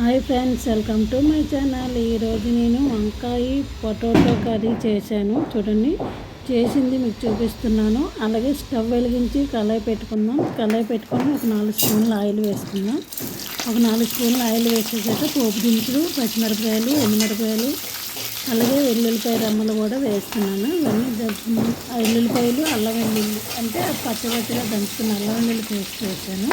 Hi friends welcome to my channel. ఈరోజు నేను వంకాయ పొటాటో కర్రీ చేశాను. చూడండి చేసింది మీకు చూపిస్తున్నాను. అలాగే స్టవ్ వెలిగించి కళాయి పెట్టుకుందాం. కళాయి పెట్టుకొని ఒక నాలుగు స్పూన్లు ఆయిల్ వేసుకుందాం. ఒక నాలుగు స్పూన్లు ఆయిల్ వేసేసాక పోపు దినుసులు పచ్చిమిరపకాయలు ఎండుమిరపకాయలు అలాగే వెల్లుల్లిపాయ రమ్మలు కూడా వేస్తున్నాను. ఇవన్నీ వెల్లుల్లిపాయలు అల్లం వెల్లుల్లి అంటే పచ్చపచ్చిగా దంచుకున్న అల్లం వెల్లుల్లి పేస్ట్ వేసాను.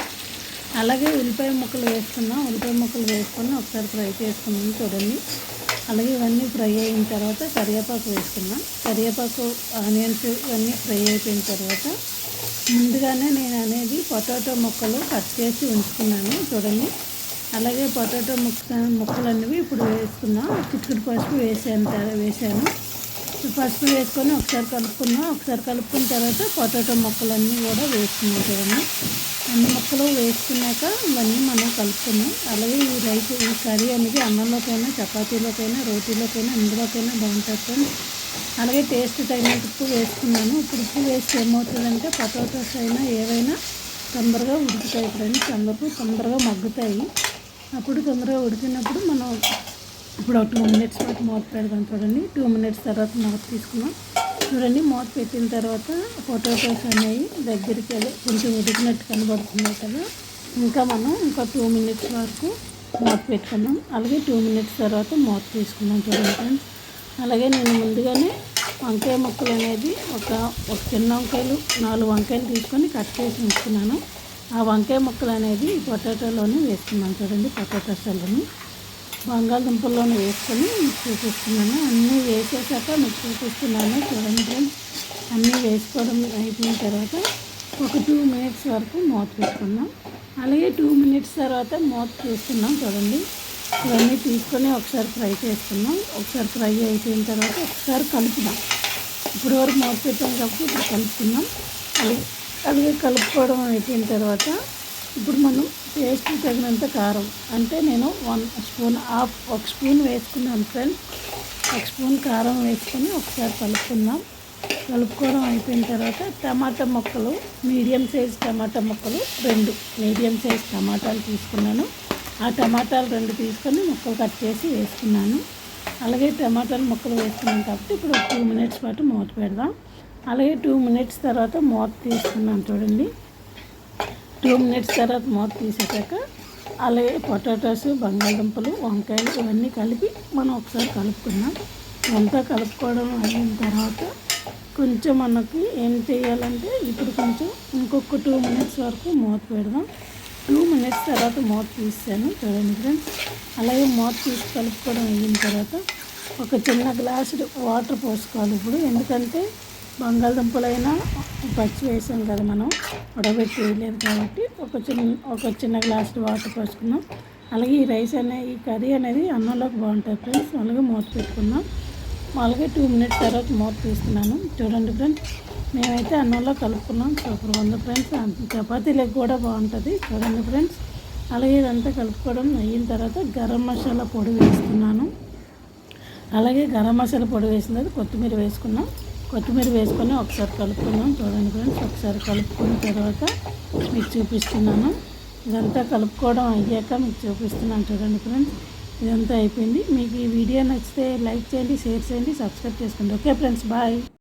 అలాగే ఉల్లిపాయ ముక్కలు వేస్తున్నాం. ఉల్లిపాయ ముక్కలు వేసుకొని ఒకసారి ఫ్రై చేసుకున్నాం చూడండి. అలాగే ఇవన్నీ ఫ్రై అయిన తర్వాత కరివేపాకు వేసుకున్నాం కరివేపాకు ఆనియన్స్ ఇవన్నీ ఫ్రై అయిపోయిన తర్వాత ముందుగానే నేను అనేది పొటాటో ముక్కలు కట్ చేసి ఉంచుకున్నాను చూడండి. అలాగే పొటాటో ముక్క ముక్కలు అనేవి ఇప్పుడు వేసుకున్నాం చిక్కుడు పసుపు వేసాను వేసాను. పసుపు వేసుకొని ఒకసారి కలుపుకున్నాం. ఒకసారి కలుపుకున్న తర్వాత పొటాటో ముక్కలన్నీ కూడా వేసుకున్నాం చూడండి అన్ని ముక్కలు వేసుకున్నాక ఇవన్నీ మనం కలుపుకున్నాం. అలాగే ఈ రైస్ ఈ కర్రీ అనేది అన్నంలోకైనా చపాతీలోకైనా రోటీలోకైనా ఇందులోకైనా బాగుంటుంది. అలాగే టేస్ట్ తగినంత ఉప్పు వేసుకున్నాను. ఇప్పుడు ఉప్పు వేస్తే ఏమవుతుందంటే పొటాటోస్ అయినా ఏవైనా తొందరగా ఉడుకుతాయి. ఫ్రెండ్స్ తొందరగా తొందరగా మగ్గుతాయి. అప్పుడు తొందరగా ఉడికినప్పుడు మనం ఇప్పుడు ఒక టూ మినిట్స్ పాటు మూత పెడదాం చూడండి. టూ మినిట్స్ తర్వాత మూత తీసుకున్నాం చూడండి మూత పెట్టిన తర్వాత పొటాటోస్ అనేవి దగ్గరికి వెళ్ళి కొంచెం ఉడికినట్టు కనబడుతున్నాయి కదా. ఇంకా మనం ఇంకా టూ మినిట్స్ వరకు మూత పెట్టుకున్నాం అలాగే టూ మినిట్స్ తర్వాత మూత తీసుకున్నాం చూడండి ఫ్రెండ్స్. అలాగే నేను ముందుగానే వంకాయ ముక్కలు అనేది ఒక ఒక చిన్న వంకాయలు నాలుగు వంకాయలు తీసుకొని కట్ చేసి ఉంచుకున్నాను ఆ వంకాయ ముక్కలు అనేది పొటాటోలోనే వేసుకున్నాను చూడండి పొటాటో పొటాటోస్లోని బంగాళదుంపల్లోనే వేసుకొని మీకు చూపిస్తున్నాను. అన్నీ వేసేసాక మీకు చూపిస్తున్నాను చూడండి ఫ్రెండ్స్. అన్నీ వేసుకోవడం అయిపోయిన తర్వాత ఒక టూ మినిట్స్ వరకు మూత పెట్టుకున్నాం అలాగే టూ మినిట్స్ తర్వాత మూత చూస్తున్నాం చూడండి. ఇవన్నీ తీసుకొని ఒకసారి ఫ్రై చేసుకున్నాం ఒకసారి ఫ్రై అయిపోయిన తర్వాత ఒకసారి కలుపుదాం. ఇప్పుడు వరకు మూత పెట్టాం కాబట్టి ఇప్పుడు కలుపుకున్నాం అలాగే అలాగే కలుపుకోవడం అయిపోయిన తర్వాత ఇప్పుడు మనం టేస్ట్ తగినంత కారం. అంటే నేను వన్ స్పూన్ హాఫ్ ఒక స్పూన్ వేసుకున్నాను ఫ్రెండ్స్ ఒక స్పూన్ కారం వేసుకొని ఒకసారి కలుపుకుందాం. కలుపుకోవడం అయిపోయిన తర్వాత టమాటా ముక్కలు మీడియం సైజ్ టమాటా ముక్కలు రెండు. మీడియం సైజ్ టమాటాలు తీసుకున్నాను. ఆ టమాటాలు రెండు తీసుకొని ముక్కలు కట్ చేసి వేసుకున్నాను. అలాగే టమాటాలు ముక్కలు వేసుకున్నాం కాబట్టి ఇప్పుడు టూ మినిట్స్ పాటు మూత పెడదాం. అలాగే టూ మినిట్స్ తర్వాత మూత తీసుకున్నాను చూడండి. టూ మినిట్స్ తర్వాత మూత తీసేసాక అలాగే పొటాటోస్ బంగాళదుంపలు వంకాయలు ఇవన్నీ కలిపి మనం ఒకసారి కలుపుకున్నాం అంతా కలుపుకోవడం అయిన తర్వాత కొంచెం మనకి ఏం చేయాలంటే ఇప్పుడు కొంచెం ఇంకొక టూ మినిట్స్ వరకు మూత పెడదాం. టూ మినిట్స్ తర్వాత మూత తీసాను చూడండి ఫ్రెండ్స్. అలాగే మూత తీసి కలుపుకోవడం అయిన తర్వాత ఒక చిన్న గ్లాసు వాటర్ పోసుకోవాలి ఇప్పుడు. ఎందుకంటే బంగాళదుంపలైనా పచ్చి వేసాం కదా మనం. ఉడకబెట్టి వేయలేదు కాబట్టి ఒక చిన్న ఒక చిన్న గ్లాస్ వాటర్ పోసుకున్నాం. అలాగే ఈ రైస్ అనే ఈ కర్రీ అనేది అన్నంలోకి బాగుంటుంది ఫ్రెండ్స్. అలాగే మూత పెట్టుకున్నాం. అలాగే టూ మినిట్స్ తర్వాత మూత తీస్తున్నాను. చూడండి ఫ్రెండ్స్ మేమైతే అన్నంలో కలుపుకున్నాం. సూపర్ ఉంది ఫ్రెండ్స్. చపాతీలకు కూడా బాగుంటుంది. చూడండి ఫ్రెండ్స్ అలాగే ఇదంతా కలుపుకోవడం అయిన తర్వాత గరం మసాలా పొడి వేసుకున్నాను అలాగే గరం మసాలా పొడి వేసిన తర్వాత కొత్తిమీర వేసుకున్నాం. కొత్తిమీర వేసుకొని ఒకసారి కలుపుకున్నాం చూడండి ఫ్రెండ్స్ ఒకసారి కలుపుకున్న తర్వాత మీకు చూపిస్తున్నాను. ఇదంతా కలుపుకోవడం అయ్యాక మీకు చూపిస్తున్నాను చూడండి ఫ్రెండ్స్. ఇదంతా అయిపోయింది. మీకు ఈ వీడియో నచ్చితే లైక్ చేయండి షేర్ చేయండి సబ్స్క్రైబ్ చేసుకోండి. Okay friends bye.